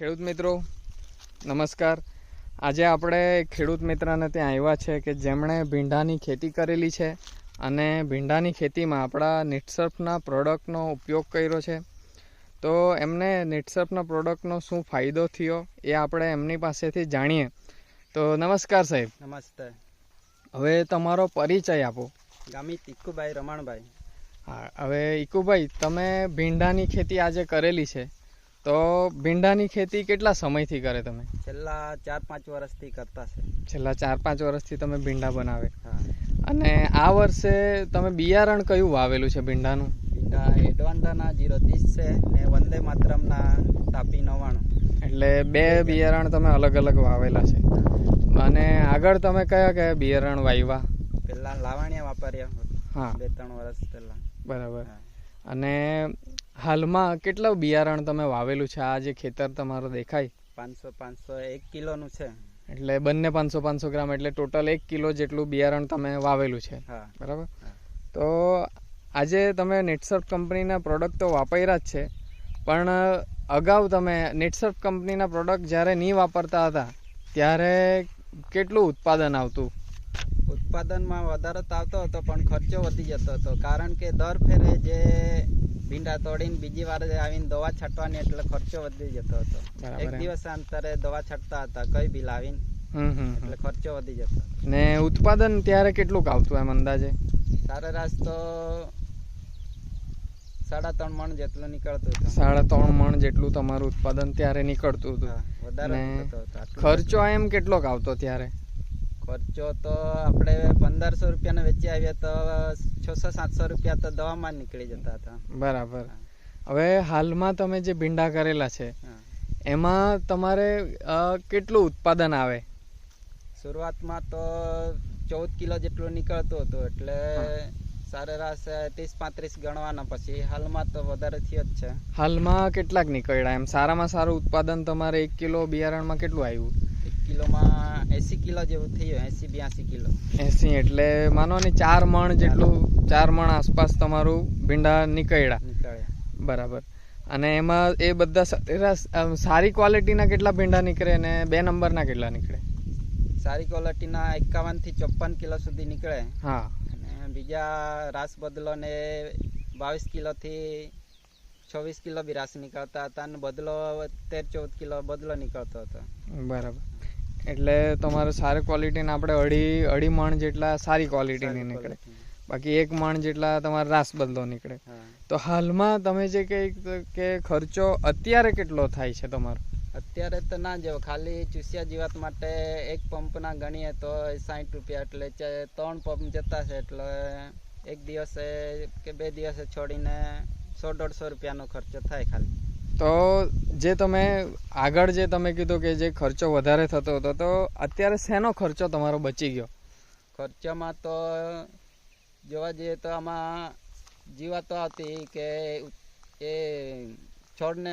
ખેડૂત મિત્રો નમસ્કાર. આજે આપણે ખેડૂત મિત્રને ત્યાં આવ્યા છે કે જેમણે ભીંડાની ખેતી કરેલી છે અને ભીંડાની ખેતીમાં આપણા નિટસર્ફના પ્રોડક્ટનો ઉપયોગ કર્યો છે. તો એમને નિટસર્ફના પ્રોડક્ટનો શું ફાયદો થયો એ આપણે એમની પાસેથી જાણીએ. તો નમસ્કાર સાહેબ. નમસ્તે. હવે તમારો પરિચય આપો. ગામી ટીકુભાઈ રમણભાઈ. હા હવે ઈકુભાઈ તમે ભીંડાની ખેતી આજે કરેલી છે. તો ભીંડાની ખેતી કેટલા સમયથી કરે તમે? છેલ્લા ચાર પાંચ વર્ષથી કરતા છે. છેલ્લા ચાર પાંચ વર્ષથી તમે ભીંડા બનાવે. અને આ વર્ષે તમે બિયારણ કયું વાવેલું છે ભીંડાનું? ભીંડા એડવાન્ડાના જીરો ત્રીસ છે ને વંદે માતરમના તાપી નવ્વાણું. એટલે બે બિયારણ તમે અલગ અલગ વાવેલા છે. અને આગળ તમે કયા કયા બિયારણ વાવ્યા પહેલાં લાવાણિયા વાપર્યા હા. બે ત્રણ વર્ષ પહેલાં. બરાબર. અને હાલમાં કેટલા બિયારણ તમે વાવેલું છે? આ જે ખેતર તમારો દેખાય. પાંચસો પાંચસો એક કિલોનું છે. એટલે બંને પાંચસો પાંચસો ગ્રામ એટલે ટોટલ એક કિલો જેટલું બિયારણ તમે વાવેલું છે. બરાબર? તો આજે તમે નેટસર્ફ કંપનીના પ્રોડક્ટ તો વાપર્યા જ છે પણ અગાઉ તમે નેટસર્ફ કંપનીના પ્રોડક્ટ જ્યારે નહીં વાપરતા હતા ત્યારે કેટલું ઉત્પાદન આવતું? ઉત્પાદનમાં વધારો આવતો હતો પણ ખર્ચો વધી જતો હતો. કારણ કે દર ફેરે જે ભીંડા તોડીને બીજી વાર આવીને દવા છાંટવાની એટલે ખર્ચો વધી જતો હતો. એક દિવસ અંતરે દવા છાંટતા હતા કઈ બી લાવીને હમ હમ એટલે ખર્ચો વધી જતો ને ઉત્પાદન ત્યારે કેટલું આવતું એમ અંદાજે? સરેરાશ તો સાડા ત્રણ મણ જેટલું નીકળતું હતું. સાડા ત્રણ મણ જેટલું તમારું ઉત્પાદન ત્યારે નીકળતું હતું. વધારે ખર્ચો એમ કેટલો આવતો ત્યારે? ખર્ચો તો આપણે પંદરસો રૂપિયાને વેચી આવીએ તો છસો સાતસો રૂપિયા તો દવામાં નીકળી જતા હતા. બરાબર. હવે હાલમાં તમે જે ભીંડા કરેલા છે એમાં તમારે કેટલું ઉત્પાદન આવે? શરૂઆતમાં તો ચૌદ કિલો જેટલું નીકળતું હતું એટલે સરેરાશ ત્રીસ પાંત્રીસ ગણવાના પછી હાલમાં તો વધારે થયો જ છે. હાલમાં કેટલાક નીકળ્યા? એમ સારામાં સારું ઉત્પાદન તમારે એક કિલો બિયારણમાં કેટલું આવ્યું? કિલોમાં એસી કિલો જેવું થયું એસી બ્યાસી કિલો. એસી એટલે માનો ને ચાર મણ જેટલું ચાર મણ આસપાસ તમારું ભીંડા નીકળ્યા. નીકળ્યા. બરાબર. અને એમાં એ બધા સરેરાશ સારી ક્વોલિટીના કેટલા ભીંડા નીકળે અને બે નંબરના કેટલા નીકળે? સારી ક્વોલિટીના એકાવનથી ચોપન કિલો સુધી નીકળે. હા. અને બીજા રાસ બદલો ને બાવીસ કિલો થી છવ્વીસ કિલો બી રાસ નીકળતા હતા અને બદલો તેર ચૌદ કિલો બદલો નીકળતો હતો. બરાબર. એટલે તમારે સારી ક્વોલિટીના આપણે અઢી અઢી મણ જેટલા સારી ક્વોલિટીની નીકળે. બાકી એક મણ જેટલા તમારે રાસ બદલો નીકળે. તો હાલમાં તમે જે કંઈક કે ખર્ચો અત્યારે કેટલો થાય છે તમારો? અત્યારે તો ના જેવો ખાલી ચૂસિયા જીવાત માટે એક પંપના ગણીએ તો સાઠ રૂપિયા એટલે ત્રણ પંપ જતા છે એટલે એક દિવસે કે બે દિવસે છોડીને સો દોઢસો રૂપિયાનો ખર્ચો થાય ખાલી. તો જે તમે આગળ જે તમે કીધું કે જે ખર્ચો વધારે થતો હતો, તો અત્યારે શેનો ખર્ચો તમારો બચી ગયો? ખર્ચામાં તો જોવા જઈએ તો આમાં જીવાતો આવતી કે એ છોડને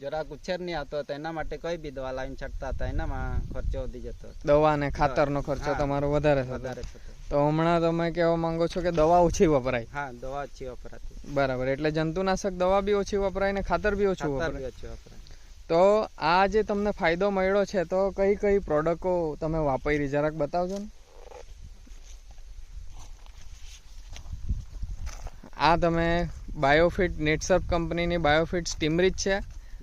જરાક ઉછેર નહીં આવતો હતો એના માટે કઈ બી દવા લાવીને છાંટતા હતા એનામાં ખર્ચો વધી જતો હતો. દવા અને ખાતરનો ખર્ચો તમારો વધારે વધારે થતો. તો હમણાં તમે કહેવા માંગો છો કે દવા ઓછી વપરાય? હા દવા ઓછી વપરાતી. બરાબર એટલે જંતુનાશક દવા બી ઓછી વપરાય ને ખાતર બી ઓછું વપરાય? ઓછી વપરાય. તો આ જે તમને ફાયદો મળ્યો છે તો કઈ કઈ પ્રોડક્ટો તમે વાપરી? જરાક બતાવજો ને. આ તમે બાયોફિટ નેટસર્ફ કંપનીની બાયોફિટ સ્ટીમરીજ છે.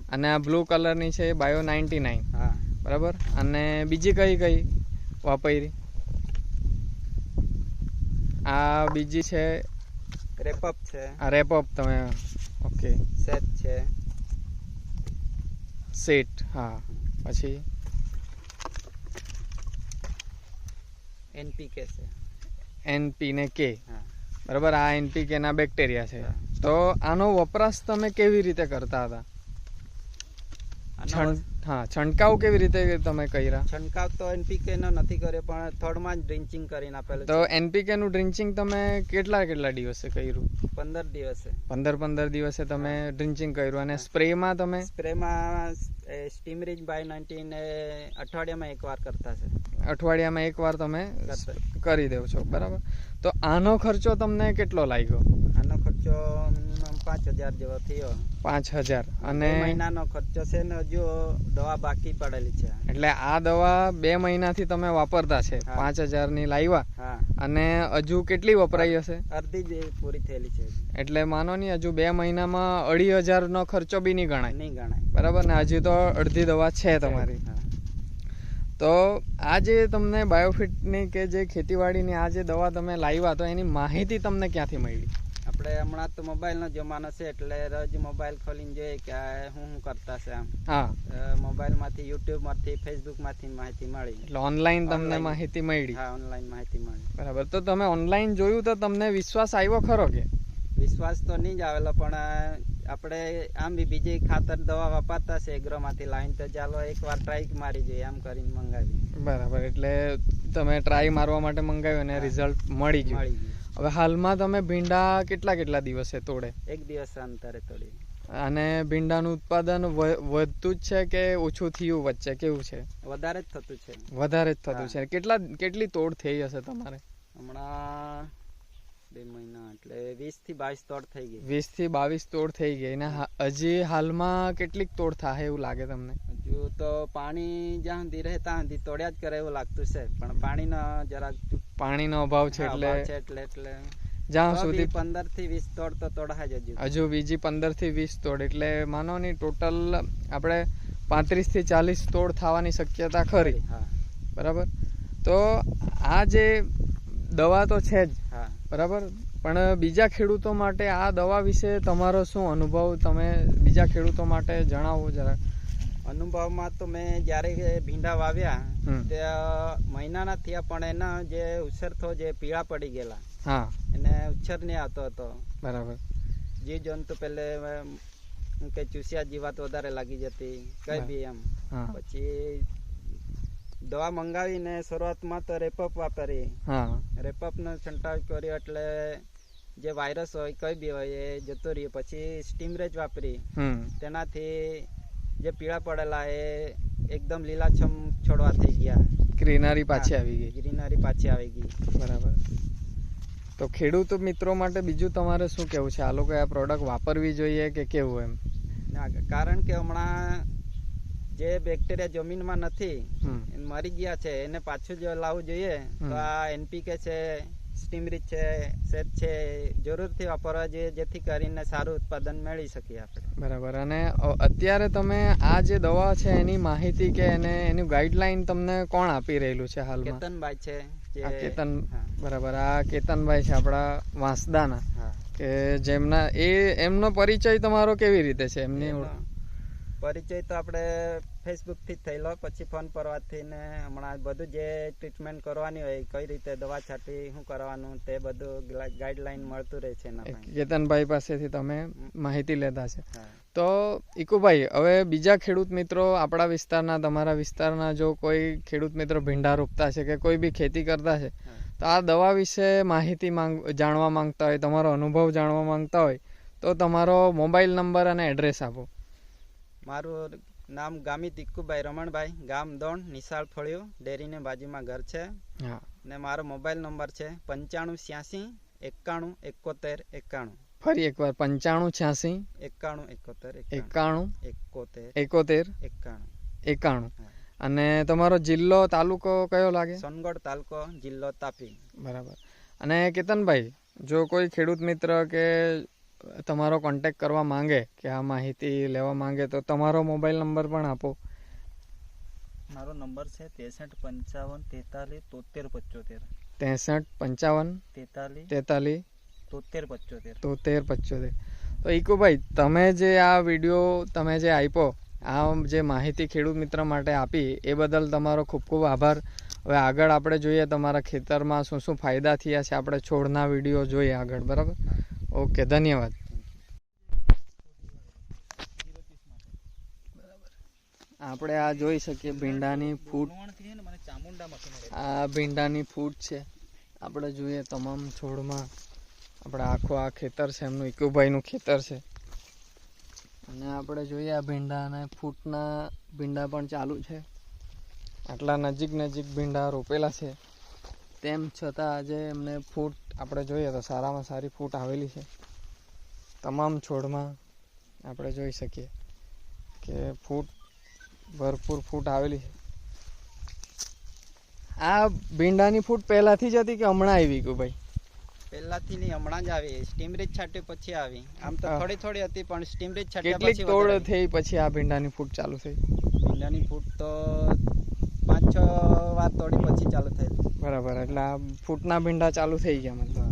અને આ બ્લુ કલરની છે બાયો નાઇન્ટી નાઇન. હા. બરાબર? અને બીજી કઈ કઈ વાપરી? આ બીજી છે રેપઅપ છે. આ રેપઅપ તમે ઓકે સેટ છે. સેટ હા. પછી? એનપીકે છે. એનપી ને કે હા. બરાબર? આ એનપીકે ના બેક્ટેરિયા છે. તો આનો વપરાશ તમે કેવી રીતે કરતા હતા? છણ હા છંટકાવ કેવી રીતે તમે કર્યા? છંટકાવ તો એનપીકે નો નથી કર્યો પણ થર્ડમાં જ ડ્રિંચિંગ કરીને આપેલું તો એનપીકે નું ડ્રિંચિંગ તમે કેટલા કેટલા દિવસે કર્યું? પંદર દિવસે. પંદર પંદર દિવસે તમે ડ્રિંચિંગ કર્યું અને સ્પ્રેમાં તમે? સ્પ્રેમાં સ્ટીમરીજ બાય નાઇન્ટીન અઠવાડિયામાં એકવાર કરતા છે. અઠવાડિયામાં એકવાર તમે કરી દેવ છો બરાબર? તો આનો ખર્ચો તમને કેટલો લાગ્યો? આનો ખર્ચો પાંચ હજાર જેવો થયો. પાંચ હજાર. અને મહિનાનો ખર્ચો છે ને હજુ દવા બાકી પડેલી છે. એટલે આ દવા બે મહિનાથી તમે વાપરતા છે. પાંચ પાંચ હજારની લાવ્યા અને હજુ કેટલી વપરાઈ હશે? અડધી જ પૂરી થયેલી છે એટલે માનો નહીં હજુ બે મહિનામાં અઢી હજાર નો ખર્ચો બી નહીં ગણાય. નહીં ગણાય. બરાબર ને? હજી તો અડધી દવા છે તમારી. તો આ જે તમને બાયોફિટની કે જે ખેતીવાડીની આ જે દવા તમે લાવ્યા તો એની માહિતી તમને ક્યાંથી મળી? આપણે હમણાં તો મોબાઈલનો જમાનો છે એટલે રોજ મોબાઈલ ખોલીને જોઈએ કે આ શું શું કરતા છે આમ. હા. મોબાઈલમાંથી યુટ્યુબમાંથી ફેસબુકમાંથી માહિતી મળી. એટલે ઓનલાઈન તમને માહિતી મળી. હા ઓનલાઈન માહિતી મળી. બરાબર. તો તમે ઓનલાઈન જોયું તો તમને વિશ્વાસ આવ્યો ખરો કે? વિશ્વાસ તો નહીં જ આવેલો પણ આપણે આમ બી બીજી ખાતર દવા વાપરતા છે એગ્રોમાંથી લાઈન તો ચાલો એકવાર ટ્રાય મારી જોઈએ આમ કરીને મંગાવી. બરાબર. એટલે તમે ટ્રાય મારવા માટે મંગાવ્યું અને રિઝલ્ટ મળી ગયું. મળી ગયું. હવે હાલમાં તમે ભીંડા કેટલા કેટલા દિવસે તોડે? એક દિવસ અંતરે તોડી અને ભીંડાનું ઉત્પાદન વધતું જ છે કે ઓછું થયું વચ્ચે? કેવું છે? વધારે જ થતું છે. વધારે જ થતું છે. કેટલા કેટલી તોડ થઈ હશે તમારે? હમણાં બે મહિના એટલે વીસથી બાવીસ તોડ થઈ ગઈ. વીસથી બાવીસ તોડ થઈ ગઈ. ને હજી હાલમાં કેટલીક તોડ થાય એવું લાગે તમને? હજુ તો પાણી જ્યાં સુધી રહે ત્યાં સુધી તોડ્યા જ કરે એવું લાગતું છે. પણ પાણીનો જરાક પાણીનો અભાવ છે એટલે એટલે એટલે જ્યાં સુધી પંદરથી વીસ તોડ તો તોડા જ હજુ. હજુ બીજી પંદરથી વીસ તોડ એટલે માનો ની ટોટલ આપણે પાંત્રીસથી ચાલીસ તોડ થવાની શક્યતા ખરી હા. બરાબર? તો આ જે દવા તો છે જ બરાબર? પણ બીજા ખેડૂતો માટે આ દવા વિશે તમારો શું અનુભવ? તમે બીજા ખેડૂતો માટે જણાવો જરા. અનુભવમાં તો મેં જ્યારે ભીંડા વાવ્યા ત્યાં તે મહિનાના થયા પણ એના જે ઉછેરથો જે પીળા પડી ગયેલા. હા. એને ઉછેર નહીં આવતો હતો. બરાબર. જીવ જંતુ પેલે એમ કે ચૂસ્યા જીવાત વધારે લાગી જતી કઈ બી એમ. પછી દવા મંગાવીને શરૂઆતમાં તો રેપઅપ વાપરી. હા. રેપઅપનો છંટાવ કર્યો એટલે જે વાયરસ હોય કઈ બી હોય એ જતો રહ્યો. પછી સ્ટીમરેજ વાપરી. તેનાથી જે પીળા પડેલા એ એકદમ લીલાછમ છોડવા થઈ ગયા. ગ્રીનરી પાછી આવી ગઈ. ગ્રીનરી પાછી આવી ગઈ. બરાબર. તો ખેડૂત મિત્રો માટે બીજું તમારે શું કેવું છે? આ લોકો આ પ્રોડક્ટ વાપરવી જોઈએ કે કેવું એમ? ના, કારણ કે હમણાં જે બેક્ટેરિયા જમીનમાં નથી મરી ગયા છે એને પાછું જો લાવવું જોઈએ. તો આ એનપીકે છે સ્ટીમરીચ છે સેટ છે જરૂરથી વાપરવા જોઈએ જેથી કરીને સારું ઉત્પાદન મેળવી શકીએ આપણે. બરાબર. અને અત્યારે તમે આ જે દવા છે એની માહિતી કે એને એનું ગાઈડલાઈન તમને કોણ આપી રહેલું છે હાલમાં? કેતનભાઈ છે આ કેતન બરાબર. આ કેતનભાઈ છે આપણા વાંસદાના કે જેમના એ એમનો પરિચય તમારો કેવી રીતે છે? એમની પરિચય તો આપણે ફેસબુકથી જ થયેલો. પછી ફોન પરવાથી ને હમણાં બધું જે ટ્રીટમેન્ટ કરવાની હોય કઈ રીતે દવા છાંટી શું કરવાનું તે બધું ગાઈડલાઈન મળતું રહે છે કેતનભાઈ પાસેથી તમે માહિતી લેતા છે તો ઈકુભાઈ હવે બીજા ખેડૂત મિત્રો આપણા વિસ્તારના તમારા વિસ્તારના જો કોઈ ખેડૂત મિત્રો ભીંડા રોપતા છે કે કોઈ બી ખેતી કરતા છે તો આ દવા વિશે માહિતી માંગ જાણવા માંગતા હોય તમારો અનુભવ જાણવા માંગતા હોય તો તમારો મોબાઈલ નંબર અને એડ્રેસ આપો. મારું નામ ગામી તિક્કુભાઈ રમણભાઈ. ગામ દોણ નિશાળ ફળિયું ડેરીને બાજુમાં ઘર છે. ને મારો મોબાઈલ નંબર છે પંચાણું છ્યાસી એકાણું એકોતેર એકાણું. ફરી એકવાર પંચાણું છ્યાસી એકાણું એકોતેર એકાણું. એકોતેર એકોતેર એકાણું. એકાણું. અને તમારો જિલ્લો તાલુકો કયો લાગે? સોનગઢ તાલુકો જિલ્લો તાપી. બરાબર. અને કેતનભાઈ જો કોઈ ખેડૂત મિત્ર કે તમારો કોન્ટેક કરવા માંગે કે આ માહિતી લેવા માંગે તો તમારો મોબાઈલ નંબર પણ આપો. મારો નંબર છે ત્રેસઠ પંચાવન તેતાલીસ તોતેર પચોતેર. ત્રેસઠ પંચાવન તેતાલીસ તેતાલીસ તોતેર પચોતેર. તોતેર પંચોતેર. તો ઈકુભાઈ તમે જે આ વીડિયો તમે જે આપ્યો આ જે માહિતી ખેડૂત મિત્ર માટે આપી એ બદલ તમારો ખૂબ ખૂબ આભાર. હવે આગળ આપણે જોઈએ તમારા ખેતરમાં શું શું ફાયદા થયા છે આપણે છોડના વીડિયો જોઈએ આગળ બરાબર? ઓકે, ધન્યવાદ. આપણે આ જોઈ શકીએ ભીંડાની ફૂટ. આ ભીંડાની ફૂટ છે. આપણે જોઈએ તમામ છોડમાં. આપણે આખું આ ખેતર છે, એમનું ઇકુભાઈનું ખેતર છે. અને આપણે જોઈએ આ ભીંડાના ફૂટના ભીંડા પણ ચાલુ છે. આટલા નજીક નજીક ભીંડા રોપેલા છે. તેમ છતાં આજે એમને ફૂટ આપણે જોઈએ તો સારામાં સારી ફૂટ આવેલી છે. તમામ છોડમાં આપણે જોઈ શકીએ કે ફૂટ ભરપૂર ફૂટ આવેલી છે. આ ભીંડાની ફૂટ પહેલાથી જ હતી કે હમણાં આવી ગયું ભાઈ? પહેલાથી નહીં હમણાં જ આવી. સ્ટીમરીજ છાટી પછી આવી. આમ તો. થોડી થોડી હતી પણ સ્ટીમરીજ છાંટ્યા કેટલીક પછી તોડ વધારે થઈ પછી આ ભીંડાની ફૂટ ચાલુ થઈ? ભીંડાની ફૂટ તો છ વાત તોડી પછી ચાલુ થયેલું બરાબર, એટલે આ ફૂટના ભીંડા ચાલુ થઈ ગયા મતલબ.